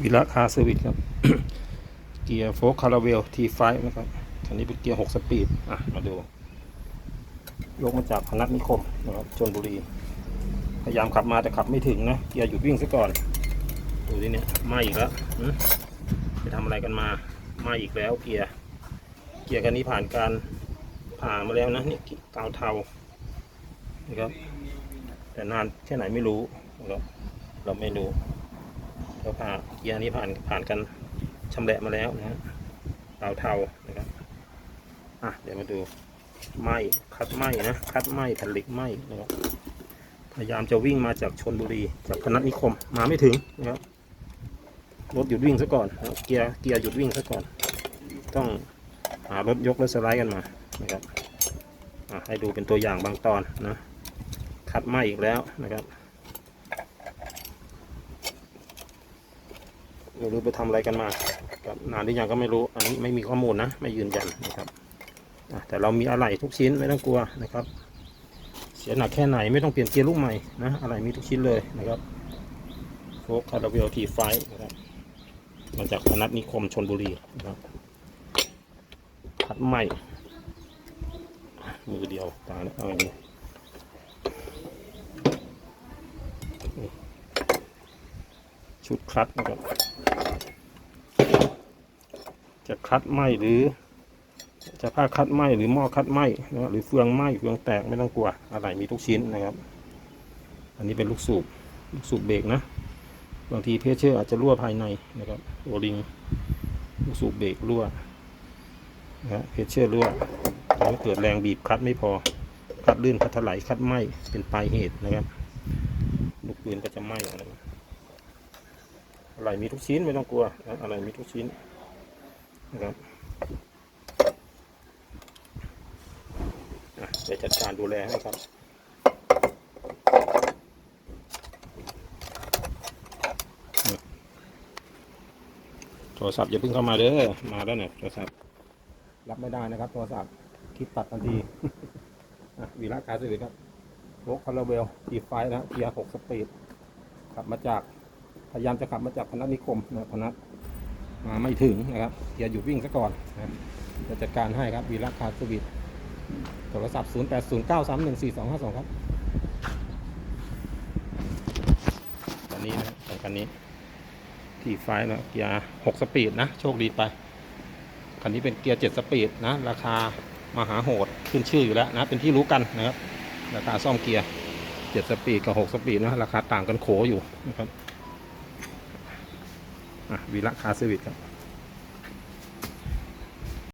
วิระคาเซอร์วิสครับ เกียร์โฟกคาราเวลทีไฟนะครับคันนี้เป็นเกียร์6สปีด อะ มาดู ยกมาจากพนัสนิคมนะครับชนบุรี พยายามขับมาแต่ขับไม่ถึงนะ เกียร์หยุดวิ่งซะก่อน ดูที่เนี่ยมาอีกแล้วไปทำอะไรกันมา มาอีกแล้วเกียร์ เกียร์คันนี้ผ่านการผ่ามาแล้วนะนี่กาวเทานะครับแต่นานแค่ไหนไม่รู้นะครับเราไม่รู้ เราผ่าเกียร์นี้ผ่านผ่านกันชำแหละมาแล้วนะฮะกาวเทานะครับอะเดี๋ยวมาดูไหมคัดไหมนะคัดไหมแผ่นเหล็กไหมนะครับพยายามจะวิ่งมาจากชนบุรีจากพนัสนิคมมาไม่ถึงนะครับรถหยุดวิ่งซะก่อนเกียร์เกียร์หยุดวิ่งซะก่อน ต้องหารถยกและสไลด์กันมานะครับอะให้ดูเป็นตัวอย่างบางตอนนะคัดไหมอีกแล้วนะครับ ไม่รู้ไปทำอะไรกันมาครับนานหรือยังก็ไม่รู้ อันนี้ไม่มีข้อมูลนะ ไม่ยืนยันนะครับแต่เรามีอะไหล่ทุกชิ้นไม่ต้องกลัวนะครับ เสียหนักแค่ไหนไม่ต้องเปลี่ยนเกียร์ลูกใหม่นะอะไหล่มีทุกชิ้นเลยนะครับโฟกคาราเวลทีไฟนะครับมาจากพนัสนิคมชนบุรีนะครับคัดไหม่มือเดียวตายแล้วเอาอย่างนี้ ชุดคลัตนะครับ จะคลัตไหมหรือ จะผ้าคลัตไหมหรือหม้อคลัตไหมนะหรือเฟืองไหมเฟืองแตกไม่ต้องกลัวอะไรมีทุกชิ้นนะครับ อันนี้เป็นลูกสูบลูกสูบเบรกนะ บางทีเพชเชอร์อาจจะรั่วภายในนะครับโอริงลูกสูบเบรกรั่วนะเพชเชอร์รั่วแล้วเกิดแรงบีบคลัตไม่พอคลัตลื่นคลัตถลายคลัตไหมเป็นปลายเหตุนะครับลูกปืนก็จะไหมอะไร อะไรมีทุกชิ้นไม่ต้องกลัวนะอะไรมีทุกชิ้นนะครับอะเดี๋ยวจัดการดูแลให้ครับโทรศัพท์อย่าเพิ่งเข้ามาเด้อมาแล้วเนี่ยโทรศัพท์รับไม่ได้นะครับ โทรศัพท์คลิปตัดทันทีวีระการสื่อครับโวกคาราเวลทีไฟนะเกียร์หกสปีดขับมาจาก พยายามจะขับมาจากพนัสนิคมนะพนัสมาไม่ถึงนะครับเกียร์หยุดวิ่งซะก่อนนะจะจัดการให้ครับวีระคาสวิตโทรศัพท์ 0 8 0 9 3 1 4 2 5 2 ครับคันนี้นะคันนี้ที่ไฟล์นะเกียร์6สปีดนะ โชคดีไป คันนี้เป็นเกียร์7สปีดนะ ราคามหาโหดขึ้นชื่ออยู่แล้วนะ เป็นที่รู้กันนะครับ ราคาซ่อมเกียร์7สปีดกับ 6 สปีดนะ ราคาต่างกันโขอยู่นะครับ วีระคาร์เซอร์วิสครับ